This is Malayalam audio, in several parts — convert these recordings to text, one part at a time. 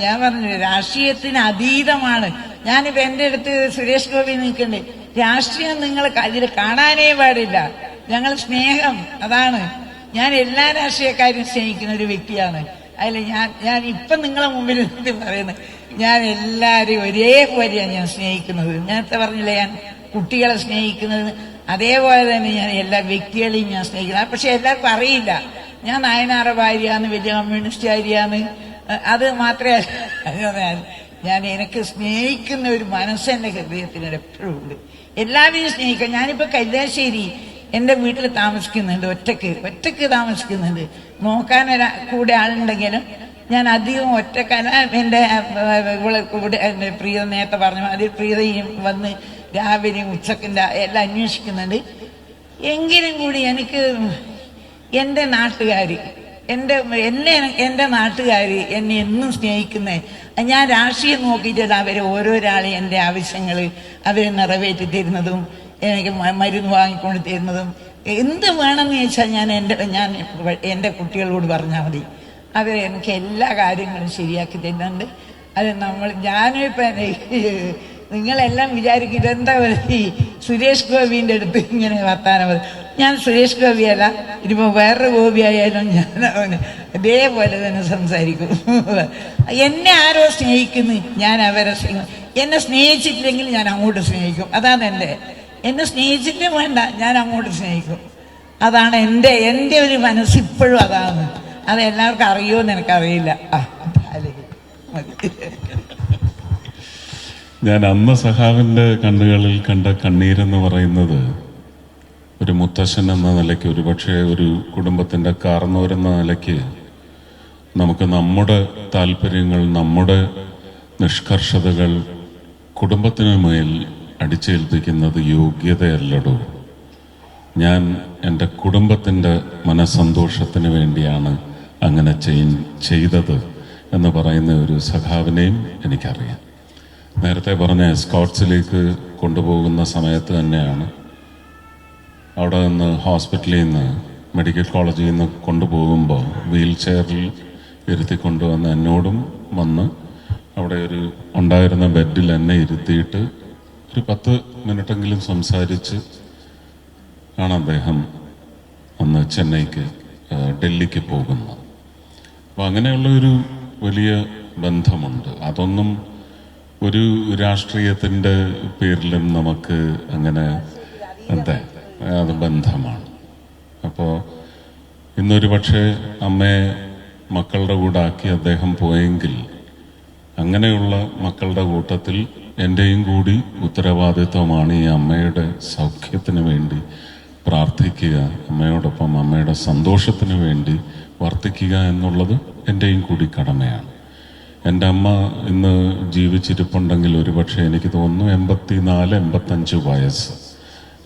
ഞാൻ പറഞ്ഞു രാഷ്ട്രീയത്തിന് അതീതമാണ്. ഞാനിപ്പോ എന്റെ അടുത്ത് സുരേഷ് ഗോപി നിൽക്കണ്ടേ. രാഷ്ട്രീയം നിങ്ങൾ ഇതിൽ കാണാനേ പാടില്ല. ഞങ്ങൾ സ്നേഹം അതാണ്. ഞാൻ എല്ലാ രാഷ്ട്രീയക്കാരും സ്നേഹിക്കുന്ന ഒരു വ്യക്തിയാണ്. അതിൽ ഞാൻ ഞാൻ ഇപ്പൊ നിങ്ങളെ മുമ്പിൽ പറയുന്നത് ഞാൻ എല്ലാവരെയും ഒരേപോലെയാണ് ഞാൻ സ്നേഹിക്കുന്നത്. നേരത്തെ പറഞ്ഞില്ലേ ഞാൻ കുട്ടികളെ സ്നേഹിക്കുന്നത്. അതേപോലെ തന്നെ ഞാൻ എല്ലാ വ്യക്തികളെയും ഞാൻ സ്നേഹിക്കുന്നത്. പക്ഷെ എല്ലാവർക്കും അറിയില്ല. ഞാൻ നായനാറ ഭാര്യയാണ് വലിയ കമ്മ്യൂണിസ്റ്റുകാരിയാണ് അത് മാത്രമേ അറിയാൻ ഞാൻ എനിക്ക് സ്നേഹിക്കുന്ന ഒരു മനസ്സ് എന്റെ ഹൃദയത്തിന് എപ്പോഴും ഉണ്ട്. എല്ലാവരെയും സ്നേഹിക്കാം ഞാനിപ്പോ കല്യാശ്ശേരി എന്റെ വീട്ടിൽ താമസിക്കുന്നുണ്ട്. ഒറ്റയ്ക്ക് ഒറ്റയ്ക്ക് താമസിക്കുന്നുണ്ട്. നോക്കാൻ ഒരാ- കൂടെ ആളുണ്ടെങ്കിലും ഞാൻ അധികം ഒറ്റക്കല എന്റെ ഇവളെ കൂടെ എന്റെ പ്രിയ നേരത്തെ പറഞ്ഞു അതിൽ പ്രിയതയും വന്ന് രാവിലെയും ഉച്ചക്കിന്റെ എല്ലാം അന്വേഷിക്കുന്നുണ്ട്. എങ്കിലും കൂടി എനിക്ക് എന്റെ നാട്ടുകാർ എന്റെ എന്നെ എന്റെ നാട്ടുകാർ എന്നെ എന്നും സ്നേഹിക്കുന്നേ. ഞാൻ രാഷ്ട്രീയം നോക്കിയിട്ട് അവർ ഓരോരാളെ എന്റെ ആവശ്യങ്ങൾ അവരെ നിറവേറ്റി തരുന്നതും എനിക്ക് മരുന്ന് വാങ്ങിക്കൊണ്ട് തരുന്നതും. എന്ത് വേണമെന്ന് ചോദിച്ചാൽ ഞാൻ എന്റെ ഞാൻ എന്റെ കുട്ടികളോട് പറഞ്ഞാൽ മതി. അവർ എനിക്ക് എല്ലാ കാര്യങ്ങളും ശരിയാക്കി തരുന്നുണ്ട്. അത് നമ്മൾ ഞാനും ഇപ്പം നിങ്ങളെല്ലാം വിചാരിക്കും എന്താ ഈ സുരേഷ് ഗോപിന്റെ അടുത്ത് ഇങ്ങനെ വർത്താനം ഞാൻ സുരേഷ് ഗോപിയല്ല. ഇനിയിപ്പോ വേറൊരു ഗോപി ആയാലും ഞാൻ അവന് അതേപോലെ തന്നെ സംസാരിക്കും. എന്നെ ആരോ സ്നേഹിക്കുന്നു ഞാൻ അവരെ എന്നെ സ്നേഹിച്ചിട്ടില്ലെങ്കിൽ ഞാൻ അങ്ങോട്ട് സ്നേഹിക്കും. അതാണ് എന്റെ എന്നെ സ്നേഹിച്ചിട്ട് വേണ്ട ഞാൻ അങ്ങോട്ട് സ്നേഹിക്കും. അതാണ് എന്റെ എന്റെ ഒരു മനസ്സ് ഇപ്പോഴും അതാണ്. അത് എല്ലാവർക്കും അറിയുമെന്ന് എനിക്കറിയില്ല. ഞാൻ അന്ന് സഹാവിന്റെ കണ്ണുകളിൽ കണ്ട കണ്ണീരെന്ന് പറയുന്നത് മുത്തശ്ശൻ എന്ന നിലയ്ക്ക് ഒരുപക്ഷെ ഒരു കുടുംബത്തിന്റെ കാർന്നോരെന്ന നിലയ്ക്ക് നമുക്ക് നമ്മുടെ താല്പര്യങ്ങൾ നമ്മുടെ നിഷ്കർഷതകൾ കുടുംബത്തിന് മേൽ അടിച്ചേൽപ്പിക്കുന്നത് യോഗ്യതയല്ലടോ. ഞാൻ എന്റെ കുടുംബത്തിന്റെ മനസ്സന്തോഷത്തിന് വേണ്ടിയാണ് അങ്ങനെ ചെയ്- ചെയ്തത് എന്ന് പറയുന്ന ഒരു സഖാവിനെയും എനിക്കറിയാം. നേരത്തെ പറഞ്ഞ സ്കോട്ട്സിലേക്ക് കൊണ്ടുപോകുന്ന സമയത്ത് തന്നെയാണ് അവിടെ നിന്ന് ഹോസ്പിറ്റലിൽ നിന്ന് മെഡിക്കൽ കോളേജിൽ നിന്ന് കൊണ്ടുപോകുമ്പോൾ വീൽ ചെയറിൽ ഇരുത്തി കൊണ്ടുവന്ന് എന്നോടും വന്ന് അവിടെ ഒരു ഉണ്ടായിരുന്ന ബെഡിൽ എന്നെ ഇരുത്തിയിട്ട് ഒരു പത്ത് മിനിറ്റെങ്കിലും സംസാരിച്ച് ആണ് അദ്ദേഹം അന്ന് ചെന്നൈക്ക് ഡൽഹിക്ക് പോകുന്നത്. അപ്പോൾ അങ്ങനെയുള്ള ഒരു വലിയ ബന്ധമുണ്ട്. അതൊന്നും ഒരു രാഷ്ട്രീയത്തിന്റെ പേരിലും നമുക്ക് അങ്ങനെ എന്താ അത് ബന്ധമാണ്. അപ്പോൾ ഇന്നൊരു പക്ഷേ അമ്മയെ മക്കളുടെ കൂടെ ആക്കി അദ്ദേഹം പോയെങ്കിൽ അങ്ങനെയുള്ള മക്കളുടെ കൂട്ടത്തിൽ എന്റെയും കൂടി ഉത്തരവാദിത്വമാണ് ഈ അമ്മയുടെ സൗഖ്യത്തിന് വേണ്ടി പ്രാർത്ഥിക്കുക അമ്മയോടൊപ്പം അമ്മയുടെ സന്തോഷത്തിന് വേണ്ടി വർത്തിക്കുക എന്നുള്ളത് എന്റെയും കൂടി കടമയാണ്. എന്റെ അമ്മ ഇന്ന് ജീവിച്ചിരിപ്പുണ്ടെങ്കിൽ ഒരുപക്ഷെ എനിക്ക് തോന്നുന്നു എൺപത്തി നാല് എൺപത്തഞ്ച് വയസ്സ്.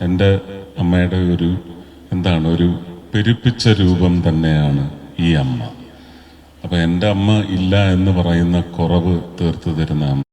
എന്റെ അമ്മയുടെ ഒരു എന്താണ് ഒരു പെരുപ്പിച്ച രൂപം തന്നെയാണ് ഈ അമ്മ. അപ്പം എന്റെ അമ്മ ഇല്ല എന്ന് പറയുന്ന കുറവ് തീർത്തു തരുന്ന അമ്മ.